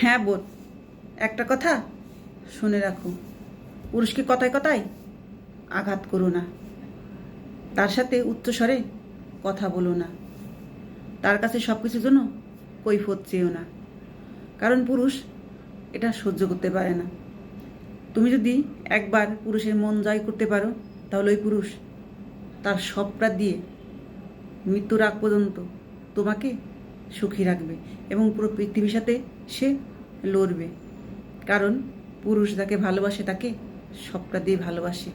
হ্যাঁ বোধ একটা কথা শুনে রাখো। পুরুষকে কথায় কথায় আঘাত করো না। তার সাথে উচ্চস্বরে কথা বলো না। তার কাছে সব কিছুর জন্য কৈফত চেয়েও না। কারণ পুরুষ এটা সহ্য করতে পারে না। তুমি যদি একবার পুরুষের মন জয় করতে পারো, তাহলে ওই পুরুষ তার সবটা দিয়ে মৃত্যুর আগ পর্যন্ত তোমাকে সুখী রাখবে এবং পুরো পৃথিবীর সাথে সে লড়বে। কারণ পুরুষ যাকে ভালোবাসে তাকে সবটা দিয়ে ভালোবাসে,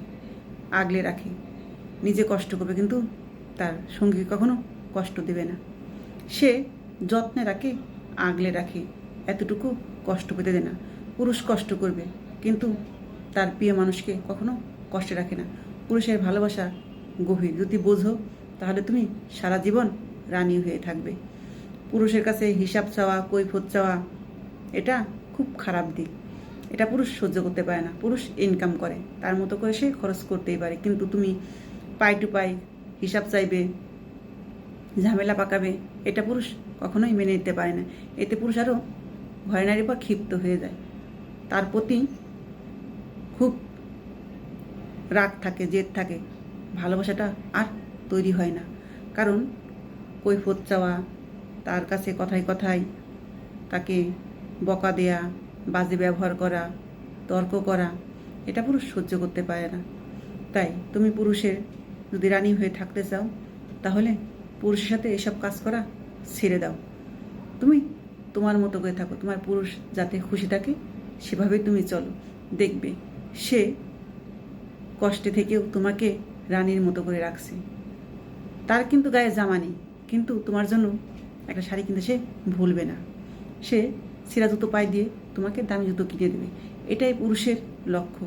আগলে রাখে। নিজে কষ্ট করবে কিন্তু তার সঙ্গী কখনো কষ্ট দেবে না। সে যত্নে রাখে আগলে রাখে, এতটুকু কষ্ট পেতে দেয় না। পুরুষ কষ্ট করবে কিন্তু তার প্রিয় মানুষকে কখনো কষ্টে রাখে না। পুরুষের ভালোবাসা গভীর। যদি বোঝো, তাহলে তুমি সারা জীবন রানী হয়ে থাকবে। পুরুষের কাছে হিসাব চাওয়া, কৈফত চাওয়া, এটা খুব খারাপ দিক। এটা পুরুষ সহ্য করতে পারে না, পুরুষ ইনকাম করে, তার মতো করে সে খরচ করতেই পারে। কিন্তু তুমি পাই টু পাই হিসাব চাইবে, ঝামেলা পাকাবে, এটা পুরুষ কখনোই মেনে নিতে পারে না। এতে পুরুষ আরও ভয় নারীর পর ক্ষিপ্ত হয়ে যায়। তার প্রতি খুব রাগ থাকে, জেদ থাকে। ভালোবাসাটা আর তৈরি হয় না। কারণ কৈফত চাওয়া তার কাছে কথায় কথায় তাকে বকা দেয়া, বাজে ব্যবহার করা, তর্ক করা, এটা পুরুষ সহ্য করতে পারে না। তাই তুমি পুরুষের যদি রানী হয়ে থাকতে চাও, তাহলে পুরুষের সাথে এসব কাজ করা ছেড়ে দাও। তুমি তোমার মতো করে থাকো, তোমার পুরুষ যাতে খুশি থাকে, সেভাবেই তুমি চলো। দেখবে, সে কষ্টে থেকেও তোমাকে রানীর মতো করে রাখছে। তার কিন্তু গায়ে জামা নেই, কিন্তু তোমার জন্য একটা শাড়ি কিনতে সে ভুলবে না। সে ছিঁড়া জুতো পায়ে দিয়ে তোমাকে দামি জুতো কিনে দেবে। এটাই পুরুষের লক্ষ্য।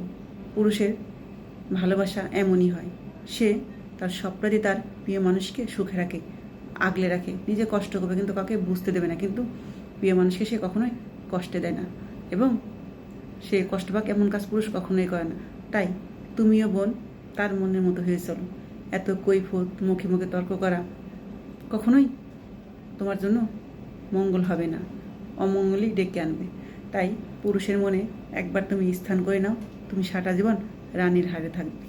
পুরুষের ভালোবাসা এমনই হয়। সে তার দিয়ে তার প্রিয় মানুষকে সুখে রাখে, আগলে রাখে, নিজে কষ্ট করবে কিন্তু কাউকে বুঝতে দেবে না। কিন্তু প্রিয় মানুষকে সে কখনোই কষ্টে দেয় না এবং সে কষ্ট পাক এমন কাজ পুরুষ কখনোই করে না। তাই তুমিও বোন, তার মনের মতো হয়ে চলো। এত কৈফত, মুখে মুখে তর্ক করা কখনোই তোমার জন্য মঙ্গল হবে না। অমঙ্গলই ডেকে আনবে। তাই পুরুষের মনে একবার তুমি স্থান করে নাও। তুমি সাটা জীবন রানীর হারে থাকবে।